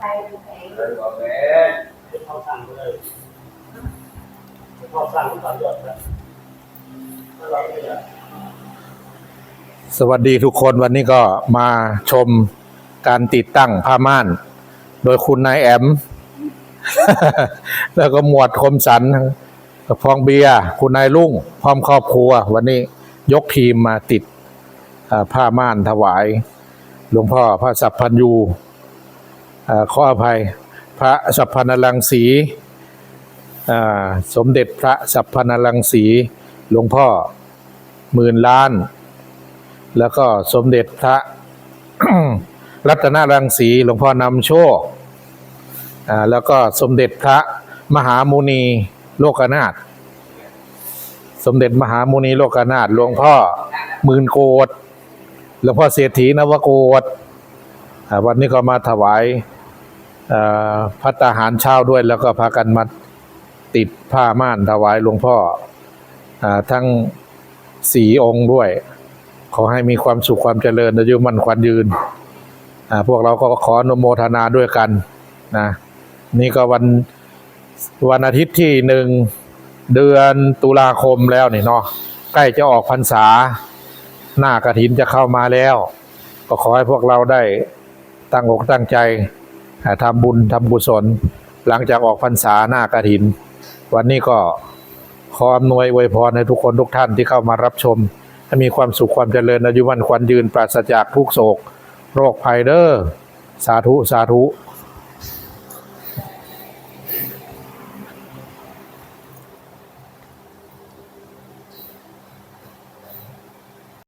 ไปดูแผงเลยบอกแม่เข้าสั่งเลยเข้าสั่งก่อนยอดนะสวัสดีทุกคนวันนี้ก็มาชมการติดตั้งผ้าม่าน โดยคุณนายแอม แล้วก็หมวดคมสันกับพองเบียคุณนายลุงพร้อมครอบครัว วันนี้ยกทีมมาติดผ้าม่านถวาย หลวงพ่อพระสัพพันยู ขออภัยพระสัพพนลังสีอ่าสมเด็จพระสัพพนลังสีหลวงพ่อหมื่นล้าน แล้วก็สมเด็จพระรัตนรังสีหลวงพ่อนำโชคอ่าแล้วก็สมเด็จพระมหามุนีโลกนาถสมเด็จมหามุนีโลกนาถหลวงพ่อหมื่นโกดหลวงพ่อเศรษฐีนวโกดวันนี้ก็มาถวาย พัตตาหารเช้าด้วยแล้วก็พากันมาติดผ้าม่านถวายหลวงพ่ออทั้งสี่องค์ด้วย ขอให้มีความสุขความเจริญอายุมั่นขวัญยืน พวกเราก็ขออนุโมทนาด้วยกันนะนี่ก็วันวันอาทิตย์ที่หนึ่งเดือนตุลาคมแล้วนี่เนาะใกล้จะออกพรรษา หน้ากระถินจะเข้ามาแล้ว ก็ขอให้พวกเราได้ตั้งอกตั้งใจ ทำบุญทำกุศลหลังจากออกพรรษาหน้ากระถิน วันนี้ก็ขออำนวยอวยพรให้ทุกคนทุกท่านที่เข้ามารับชม ให้มีความสุขความเจริญอายุวันควันยืนปราศจากทุกโศก โรคภัยเด้อสาธุสาธุ